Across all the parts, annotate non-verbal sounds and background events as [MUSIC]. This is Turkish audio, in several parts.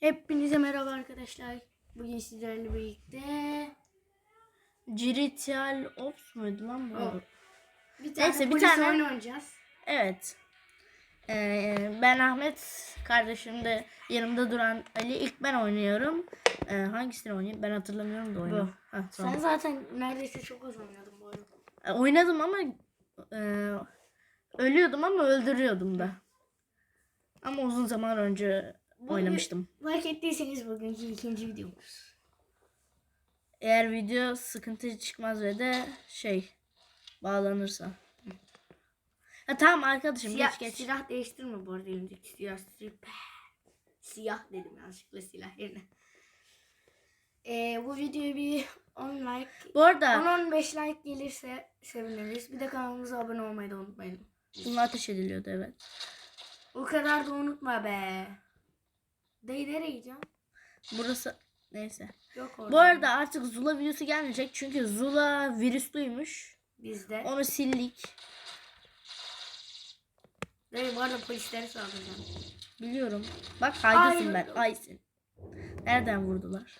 Hepinize merhaba arkadaşlar. Bugün sizlerle birlikte Cirital Ops muydu lan bu? O. bir tane Neyse, bir tane- oyunu oynayacağız. Evet. Ee, ben Ahmet. Kardeşim de yanımda duran Ali. İlk ben oynuyorum. Ee, hangisini oynayayım? Ben hatırlamıyorum da oyunu. Bu. Heh, tamam. Sen zaten neredeyse çok az oynadın bu oyunu. Ee, oynadım ama e, ölüyordum ama öldürüyordum da. Ama uzun zaman önce Bugün- oynamıştım. Fark ettiyseniz bugünkü ikinci videomuz. Eğer video sıkıntı çıkmaz ve de şey bağlanırsa. Ha tamam arkadaşım Siyah, geç geç. Silah değiştirme bu arada elimdeki siyah siyah. Siyah dedim yanlışlıkla silah yerine. Ee, bu videoya bir 10 like Bu arada 10-15 like gelirse seviniriz. Bir de kanalımıza abone olmayı da unutmayın. bunlar ateş ediliyordu evet. O kadar da unutma be. Dayı nereye gideceğim? Burası neyse. Yok orada. Bu arada artık Zula videosu gelmeyecek çünkü Zula virüslüymüş. bizde. Onu sildik. Dayı bu arada polislere saldıracağım. Biliyorum. Bak haydisin Ay, ben. Aysin. Nereden vurdular?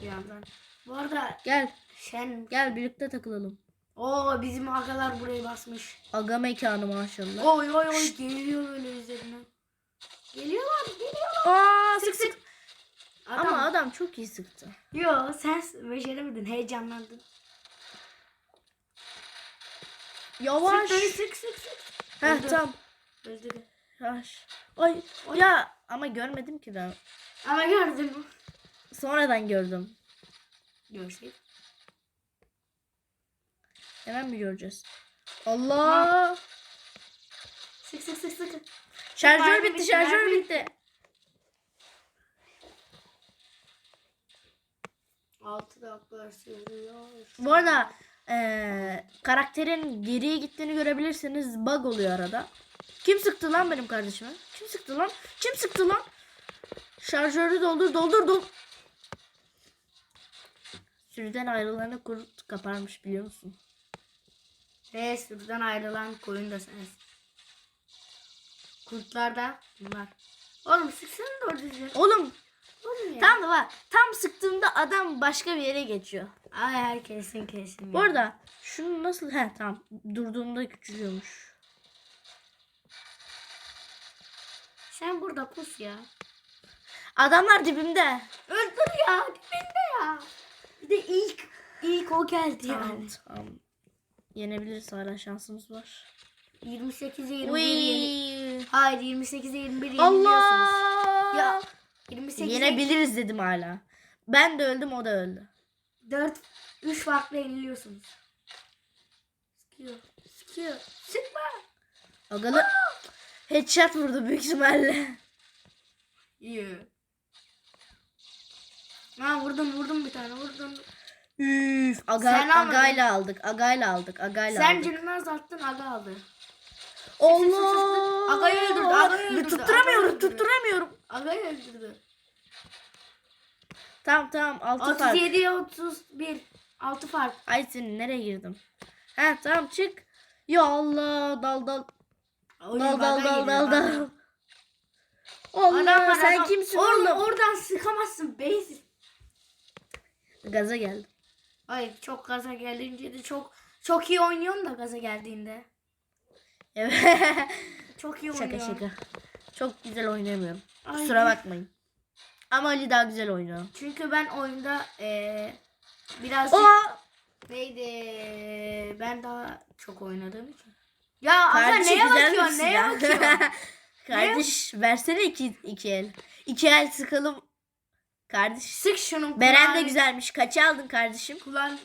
Bir yandan. Bu arada Gel. sen... Gel birlikte takılalım. Oo bizim agalar burayı basmış. Aga mekanı maşallah. Oy oy oy geliyor böyle üzerine. Geliyorlar geliyorlar. Aa sık sık. Adam. Ama adam çok iyi sıktı. Yo sen beceremedin heyecanlandın. Yavaş. Sık sık sık sık. Heh Öldü. tamam. Öldürdü. Yavaş. Ay. Ya ama görmedim ki ben. Ama gördün mü? Sonradan gördüm. Görseydim. Hemen mi göreceğiz? Allah. Sık sık sık sık. Şarjör bitti, şarjör bitti. Altı dakika sürüyor. Bu arada eee, karakterin geriye gittiğini görebilirsiniz. Bug oluyor arada. Kim sıktı lan benim kardeşime? Kim sıktı lan? Kim sıktı lan? Şarjörü doldur doldur doldur. Sürüden ayrılanı kurt kaparmış biliyor musun? Ve sürüden ayrılan koyun da sensin. Kurtlar da bunlar. Oğlum sıksana doğru düzgün. Oğlum Oğlum ya. tam da bak tam sıktığımda adam başka bir yere geçiyor. Ay her kesin kesin. Bu ya. arada şunu nasıl he tamam durduğumda küçülüyormuş. Sen burada pus ya. Adamlar dibimde. Öldür ya dibinde ya. Bir de ilk ilk o geldi Tamam yani. tamam. Yenebiliriz hala şansımız var. 28'e 21 Uy. yeni. Hayır 28'e 21 yeniliyorsunuz. Allah. Ya 28'e Yenebiliriz dedim hala. Ben de öldüm o da öldü. 4 3 farklı yeniliyorsunuz. Sıkıyor. Sıkıyor. Sıkma. Agalı headshot vurdu büyük ihtimalle. İyi. Ha vurdum vurdum bir tane vurdum. Üf, aga, Sen almadın. agayla aldık. Agayla aldık. Agayla Sen aldık. canını azalttın aga aldı. Allah. Agayı öldürdü, agayı öldürdü, Tutturamıyorum, tutturamıyorum. Agayı öldürdü. Tamam tamam altı fark. 37'ye 31. 6 fark. Ay senin nereye girdim? Ha tamam çık. Ya Allah dal dal. Oy, Dal dal dal dal dal. Allah Adam sen adam. kimsin Oğlum, oğlum? Oradan sıkamazsın beysiz. Gaza geldim. Ay çok gaza gelince de çok çok iyi oynuyorsun da gaza geldiğinde. [LAUGHS] Çok iyi şaka oynuyorsun. şaka. Çok güzel oynayamıyorum. Ay. Kusura bakmayın. Ama Ali daha güzel oynuyor. Çünkü ben oyunda eee birazcık Oha! neydi ben daha çok oynadığım için. Ya Kardeşim neye güzel bakıyorsun? misin Neye ya? bakıyorsun? [LAUGHS] Kardeş versene iki, iki el. İki el sıkalım. Kardeş. Sık şunun Beren de kulağını- güzelmiş. Kaça aldın kardeşim? Kulağını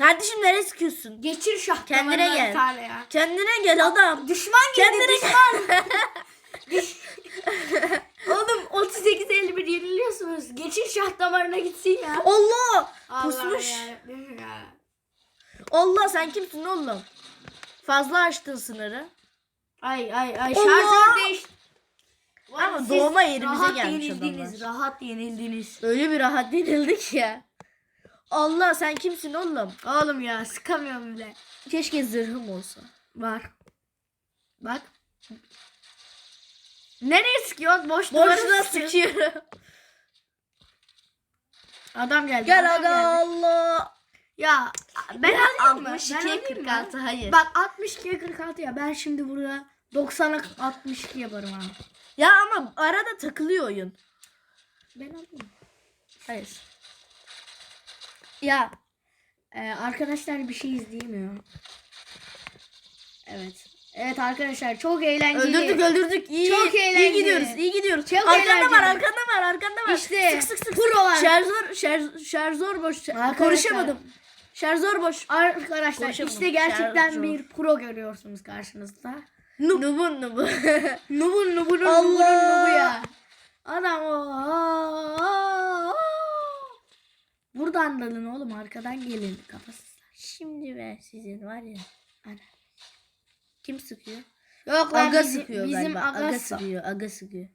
Kardeşim nereye sıkıyorsun? geçir şah Kendine gel. bir tane ya. Kendine gel adam. Düşman geldi Kendine düşman. [LAUGHS] Oğlum 38 51 yeniliyorsunuz. Geçin şah damarına gitsin ya. Allah! Pusmuş. yarabbim ya. Allah sen kimsin oğlum? Fazla açtın sınırı. Ay ay ay Allah! şarjör değiş. Ama Siz doğma yerimize rahat gelmiş yenildiniz, adamlar. Rahat yenildiniz. Öyle bir rahat denildik ya. Allah sen kimsin oğlum? Oğlum ya sıkamıyorum bile. Keşke zırhım olsa. Var. Bak. Nereye sıkıyorsun? Boş Boşuna sıkıyorum. Adam geldi. Gel adam aga geldi. Allah. Ya ben alayım mı? Ben 62 alayım mı? 46 hayır. Bak 62'ye 46 ya. Ben şimdi burada 90'a 62 yaparım abi. Ya ama arada takılıyor oyun. Ben alayım. Hayır. Ya e, arkadaşlar bir şey izleyemiyor. Evet. Evet arkadaşlar çok eğlenceli. Öldürdük öldürdük. İyi. Çok İyi eğlenceli. gidiyoruz. iyi gidiyoruz. Çok arkanda eğlenceli. var arkanda var arkanda var. İşte, Sık sık sık. pro var. Şarjör şarj, şarjör boş. Arkadaşlar. Konuşamadım. Şarjör boş. Arkadaşlar Konuşamadım. işte gerçekten Şarjör. bir pro görüyorsunuz karşınızda. Nubun nubu. [LAUGHS] Nubun nubunun nubunun nubu ya. Adam o. Buradan dalın oğlum arkadan gelin kafasızlar. Şimdi ben sizin var ya. Ana. Kim sıkıyor? Yok lan Aga bizim, sıkıyor bizim galiba. aga, Aga sıkıyor. Aga sıkıyor.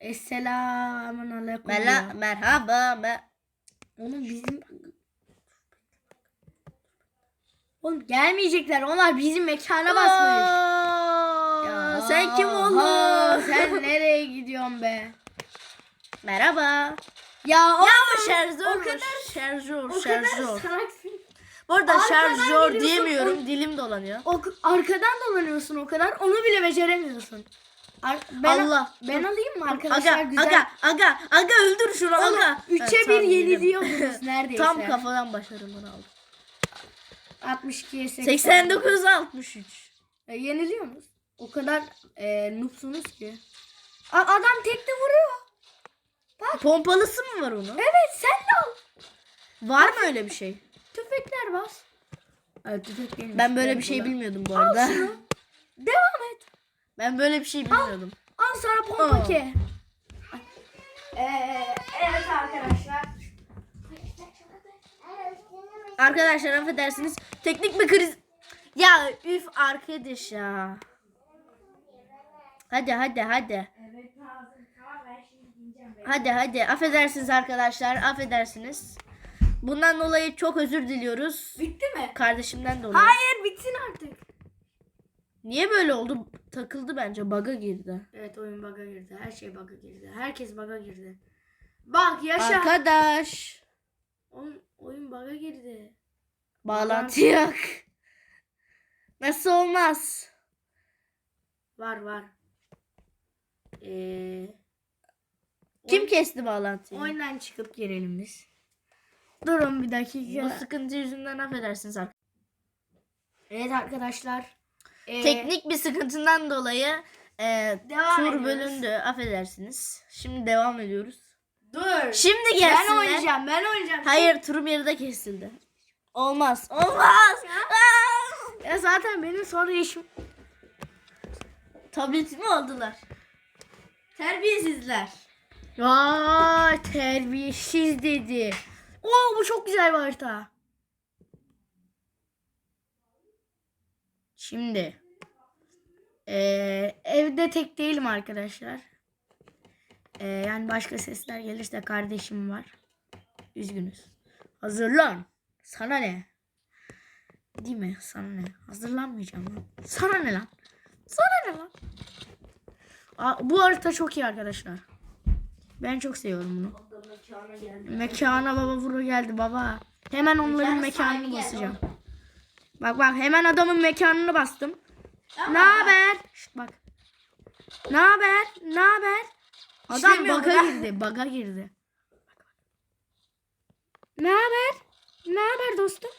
Esselamun aleyküm. Mela, merhaba. Me Oğlum bizim Oğlum gelmeyecekler. Onlar bizim mekana basmış. Sen kim oğlum? Sen nereye gidiyorsun be? Merhaba. Ya Ya bu şarjör. o kadar şarjör, o kadar şarjör. salaksın. Bu arada Arkadan şarjör diyemiyorum. Dilim dolanıyor. O, arkadan dolanıyorsun o kadar. Onu bile beceremiyorsun. Ar- ben, Allah. Ben alayım mı arkadaşlar? Aga, güzel. aga, aga, aga öldür şunu Oğlum, aga. üçe Ha, bir tamam, yedim. yeniliyordunuz [LAUGHS] neredeyse. Tam kafadan başarımını aldım. 62'ye 80. 89 63. E, yeniliyorsunuz. O kadar e, noobsunuz ki. A- adam tekte vuruyor. Pompalısı mı var onun? Evet sen de al. Var mı öyle bir şey? Tüfekler bas. Evet tüfek benim. Ben böyle bir şey bilmiyordum bu Al arada. şunu. Devam et. Ben böyle bir şey bilmiyordum. Al sana pompa Aa. ke. Ee, evet arkadaşlar. Arkadaşlar affedersiniz. Teknik bir kriz. Ya üf arkadaş ya. Hadi hadi hadi. Evet. Tamam ben şimdi giyeceğim. Hadi hadi. Affedersiniz arkadaşlar. Affedersiniz. Bundan dolayı çok özür diliyoruz. Bitti mi? Kardeşimden dolayı. Hayır bitsin artık. Niye böyle oldu? Takıldı bence. Bug'a girdi. Evet oyun bug'a girdi. Her şey bug'a girdi. Herkes bug'a girdi. Bak yaşa. Arkadaş. Oyun, oyun bug'a girdi. Bağlantı yok. Nasıl olmaz? Var var. Ee, Kim kesti bağlantıyı? Oyundan çıkıp girelim biz. Durun bir dakika. Bu sıkıntı yüzünden affedersiniz arkadaşlar. Evet arkadaşlar. Ee, Teknik bir sıkıntından dolayı e, Devam tur ediyoruz. bölündü. Affedersiniz. Şimdi devam ediyoruz. Dur. Şimdi ben gelsin. oynayacağım. Ben oynayacağım. Hayır turum yarıda kesildi. Olmaz. Olmaz. Aa! Ya zaten benim sonra işim. Tabletimi aldılar. Terbiyesizler. Vay terbiyesiz dedi. Oo bu çok güzel bir harita. Şimdi eee, evde tek değilim arkadaşlar. Eee, yani başka sesler gelirse kardeşim var. Üzgünüz. Hazırlan. Sana ne? Değil mi? Sana ne? Hazırlanmayacağım lan. Sana ne lan? Sana ne lan? Aa, bu harita çok iyi arkadaşlar. Ben çok seviyorum bunu. Mekana baba vuru geldi baba. Hemen onların mekanını basacağım. Bak bak hemen adamın mekanını bastım. Ne haber? Bak. Ne haber? Ne haber? Adam baga girdi. Baga girdi. Ne haber? Ne haber dostum?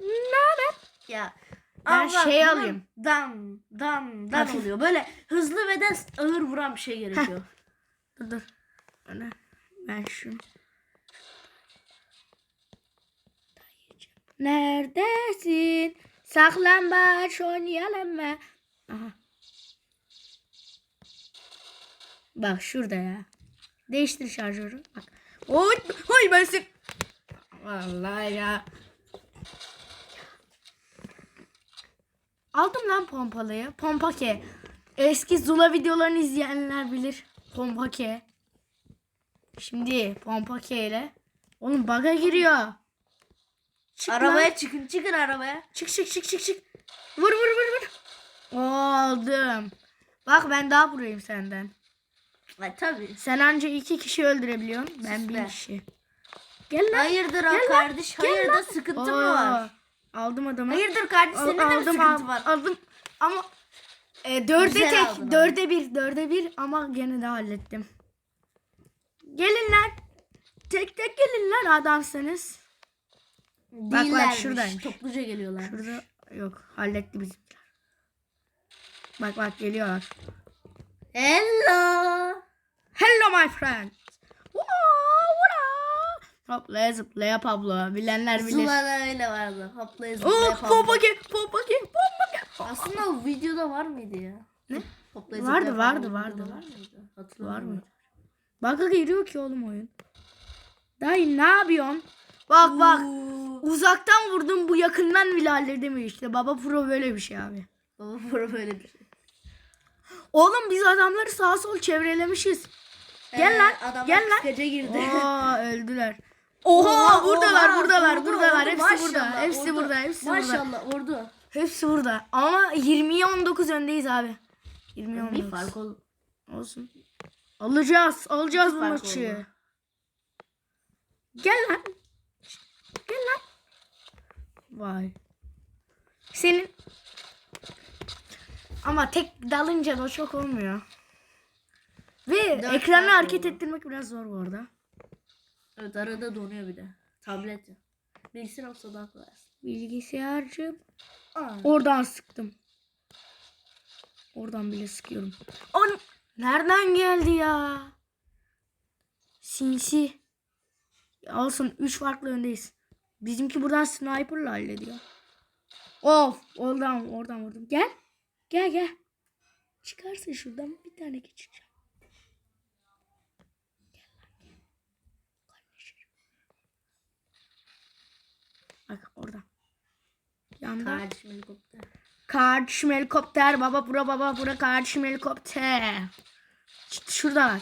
Ne haber? Ya. Ben Allah, şey alayım. Dan, dan Hafif. oluyor. Böyle hızlı ve de ağır vuran bir şey gerekiyor. Dur dur. Öyle. Ben şunu. Neredesin? Saklambaç oynayalım mı? Aha. Bak şurada ya. Değiştir şarjörü. Bak. Oy, oy ben sen. Vallahi ya. Aldım lan pompalıyı. Pompake. Eski Zula videolarını izleyenler bilir. Pompake. Şimdi Pompake ile. Oğlum baga giriyor. Çık arabaya lan. çıkın, çıkın arabaya. Çık çık çık çık çık. Vur vur vur vur. Aldım. Bak ben daha burayım senden. Ay tabii. Sen anca iki kişi öldürebiliyorsun. Ben Sus bir be. kişi. Gel lan. Hayırdır Gel lan, kardeş? gel Hayırdır lan. sıkıntı Oo, mı var? Aldım adamı. Hayırdır kardeş senin de mi sıkıntı var? Aldım ama e, dörde Güzel tek, dörde bir, dörde bir ama gene de hallettim. Gelin lan. Tek tek gelin lan adamsınız. bak, Değillermiş. şuradaymış. Topluca geliyorlar. Şurada yok halletti bizimkiler. Bak bak geliyorlar. Hello. Hello my friend. Wow, wow. Hoplaya zıplaya Pablo. Bilenler bilir. Zula'da öyle vardı. Hoplaya zıplaya Oh, falan. popaki, popaki, popaki. Aslında o videoda var mıydı ya? Ne? Hoplaya Vardı, zıplaya vardı, vardı, videoda var. mıydı? Hatırlamıyorum. mı? Baka giriyor ki oğlum oyun. Dayı ne yapıyorsun? Bak bak. Oo. Uzaktan vurdum bu yakından bile halledemiyor işte. Baba pro böyle bir şey abi. Baba bura böyle bir şey. Oğlum biz adamları sağa sol çevrelemişiz. Gel Ee, lan, gel lan. girdi. Aa öldüler. [LAUGHS] Oha, Oha, buradalar oha, buradalar ordu, buradalar. ordu, Hepsi maşallah, burada. Hepsi ordu. burada. Hepsi burada. Maşallah ordu. Hepsi burada. Ama 20'ye 19 öndeyiz abi. 20'ye Bir 19. fark ol. Olsun. Alacağız. Alacağız bu maçı. oldu. Gel lan. Gel lan. Vay. Senin ama tek dalınca da çok olmuyor. Ve Dört ekranı hareket oldu. ettirmek biraz zor bu arada. Evet arada donuyor bir de. Tablet. ya. Bilgisayar olsa daha kolay. Bilgisayarcı. Aa. Oradan sıktım. Oradan bile sıkıyorum. On nereden geldi ya? Sinsi. Olsun 3 farklı öndeyiz. Bizimki buradan sniper'la hallediyor. Of, oradan oradan vurdum. Gel. Gel gel. Çıkarsın şuradan bir tane geçeceğim. Bak oradan. Yanda. Kardeşim helikopter. Kardeşim helikopter baba bura baba bura kardeşim helikopter. Ş- Şuradalar.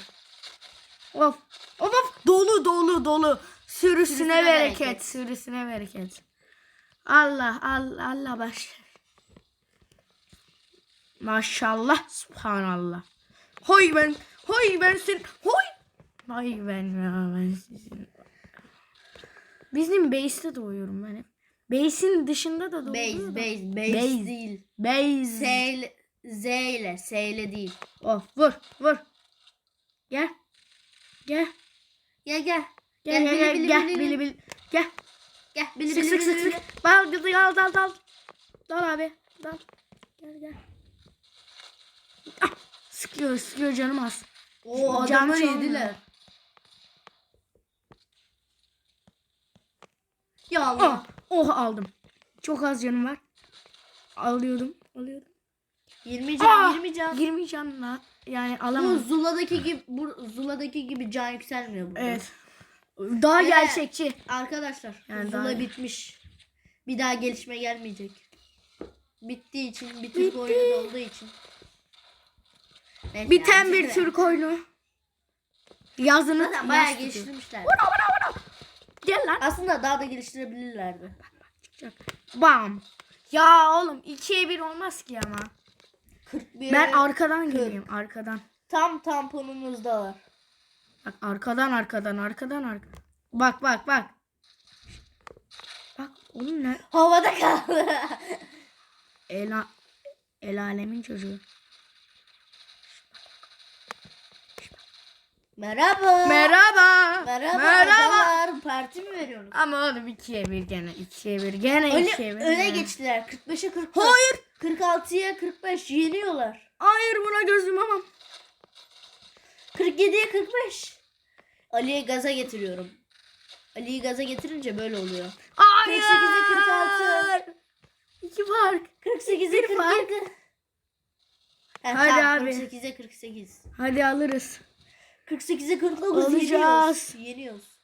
Of. Of of dolu dolu dolu. Sürüsüne, Sürüsüne bereket. bereket. Sürüsüne bereket. Allah Allah Allah baş. Maşallah subhanallah. Hoy ben hoy ben sen hoy. Hoy ben ya ben sizin. Bizim base'te doğuyorum ben hep. Base'in dışında da doğuyorum. Base, base, base, Base. değil. Base. İle, Z ile, S ile değil. Of vur vur. Gel. Gel. Gel gel. Gel gel gel gel bili bil. Gel. Gel bili bili sık bili sık bili. sık. Dal dal dal dal dal. Dal abi. Dal. Gel gel. Ah, sıkıyor sıkıyor canım az. Oo Can çalmıyor. yediler. Ya Oh, Allah. oh aldım. Çok az canım var. Alıyordum. Alıyordum. 20 can, Ah, 20 can. 20 canla yani Bu alamam. Zula'daki gibi bu Zula'daki gibi can yükselmiyor burada. Evet. Daha Evet. gerçekçi. Arkadaşlar Yani Zula daha- bitmiş. Bir daha gelişme gelmeyecek. Bittiği için, bir Türk Bitti. oyunu da olduğu için. Neyse Biten yani. bir Türk oyunu. Yazını Zaten bayağı yaz tutuyor. geliştirmişler. Gel lan. Aslında daha da geliştirebilirlerdi. Bam. Ya oğlum 2'ye 1 olmaz ki ama. 41 Ben arkadan geleyim arkadan. tam tamponumuzda var. Bak arkadan arkadan arkadan arkadan. Bak bak bak. Bak oğlum ne? Havada kaldı. [LAUGHS] El, el alemin çocuğu. Merhaba. Merhaba. Merhaba. Merhaba. Parti mi veriyorsunuz? Ama oğlum 2'ye 1 gene 2'ye 1 gene Öyle, 2'ye 1. öne geçtiler. 45'e 40. Hayır. 46'ya 45 yeniyorlar. Hayır buna gözüm amam. 47'ye 45. Ali'ye gaza getiriyorum. Ali'yi gaza getirince böyle oluyor. Hayır. 48'e 46. 2 fark. 48'e Bir fark. 47. Ha, Hadi tamam, abi. 48'e 48. Hadi alırız. 48'e 49 Alacağız. yeniyoruz. Yeniyoruz.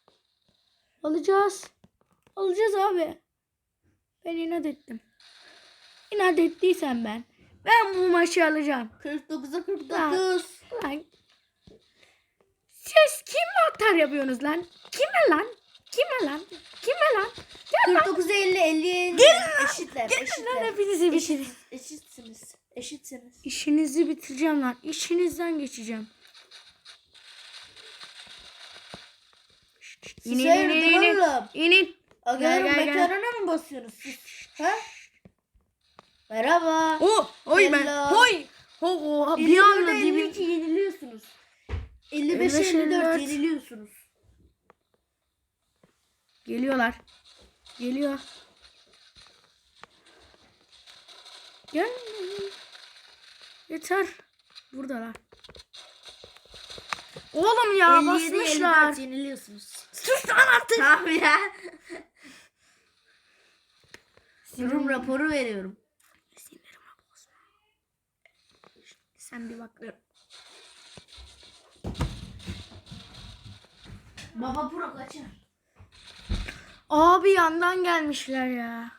Alacağız. Alacağız abi. Ben inat ettim. İnat ettiysen ben. Ben bu maçı alacağım. 49'a 49. Lan. Siz kimle atar yapıyorsunuz lan? Kime lan? Kime lan? Kime lan? Gel lan. 49'a 50 50'ye 50. Eşitler. Gelin lan eşitler. hepinizi bitir. Eşit, eşitsiniz. Eşitsiniz. İşinizi bitireceğim lan. İşinizden geçeceğim. İnin Siz? İnin. Aga'nın Gel, gel, gel. mekanına mı basıyorsunuz siz? Ha? Merhaba. Oh, oy ben. Hoy. Ho, ho, bir 54'e anda 52 dibim. yeniliyorsunuz. 55'e 55'e 54 54. yeniliyorsunuz. Geliyorlar. Geliyor. Gel. Yeter. Buradalar. Oğlum ya 57 basmışlar. 54 yeniliyorsunuz. Sus lan artık. Tamam ya. Durum raporu veriyorum. Sen bir bak. Baba pro kaçar. Abi yandan gelmişler ya.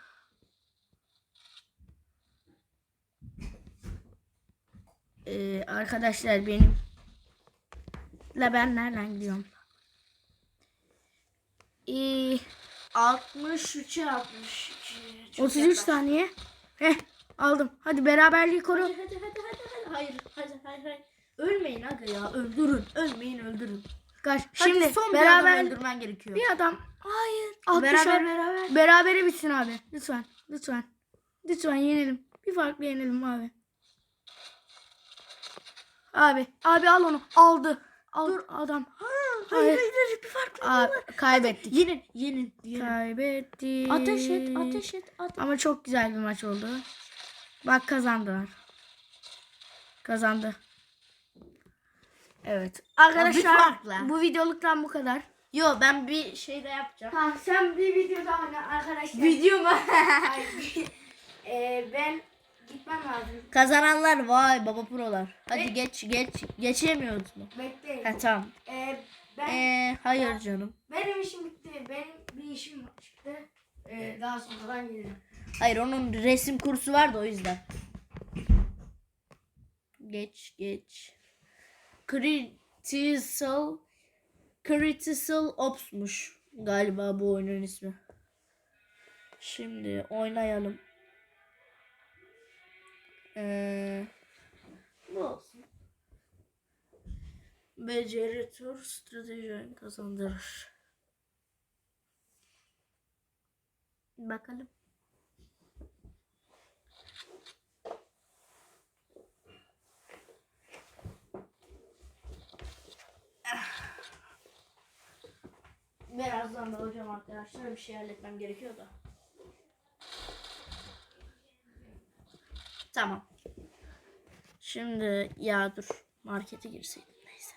Ee, arkadaşlar benim La ben nereden gidiyorum? Ee, 63'e 62. Çok 33 yaklaş. saniye. Heh, aldım. Hadi beraberliği koru. Hadi hadi hadi hadi. Hadi. Hayır hayır hayır hayır. Ölmeyin aga ya öldürün. Ölmeyin öldürün. Kaç. Şimdi Şimdi son beraber bir öldürmen gerekiyor. bir adam. Hayır. 60 Beraber beraber. Berabere bitsin abi. Lütfen. Lütfen. Lütfen yenelim. Bir farklı yenelim abi. Abi. Abi al onu. Aldı. Al adam. Hayır Hayır. hayır hayır bir farklı. Abi kaybettik. Yenin yenin yenin. Kaybettik. Ateş et ateş et ateş. Ama çok güzel bir maç oldu. Bak kazandılar. Kazandı. Evet. Arkadaşlar farkla. bu videoluktan bu kadar. Yo ben bir şey de yapacağım. Ha sen bir video daha oyna arkadaşlar. Video mu? Hayır. [LAUGHS] [LAUGHS] Ee, ben gitmem lazım. Kazananlar vay baba prolar. Hadi Ve- geç geç geçemiyoruz mu? Bekleyin. Ha tamam. Ee, ben Ee, hayır canım. benim işim bitti. Benim bir işim çıktı. Ee, daha sonradan gelirim. Hayır onun resim kursu var da o yüzden. Geç geç. Critical Critical Ops'muş galiba bu oyunun ismi. Şimdi oynayalım. Ee, bu olsun. Beceri tur strateji kazandırır. Bakalım. Birazdan da hocam arkadaşlar bir şey halletmem gerekiyor da. Tamam. Şimdi ya dur markete girseydim neyse.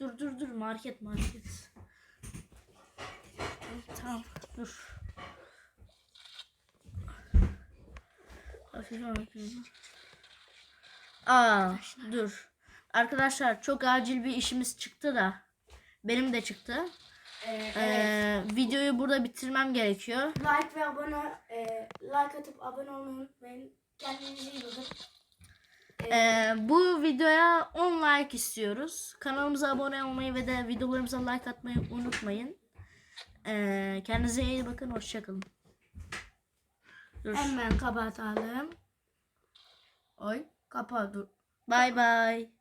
Dur dur dur market market. Tamam dur. Aa dur. Arkadaşlar çok acil bir işimiz çıktı da. Benim de çıktı. Ee, Ee, videoyu burada bitirmem gerekiyor. Like ve abone e, like atıp abone olmayı unutmayın. Kendinize iyi bakın. Ee, bu videoya 10 like istiyoruz. Kanalımıza abone olmayı ve de videolarımıza like atmayı unutmayın. Ee, kendinize iyi bakın. Hoşçakalın. Dur. Hemen kapatalım. Oy kapa dur. Bye bye.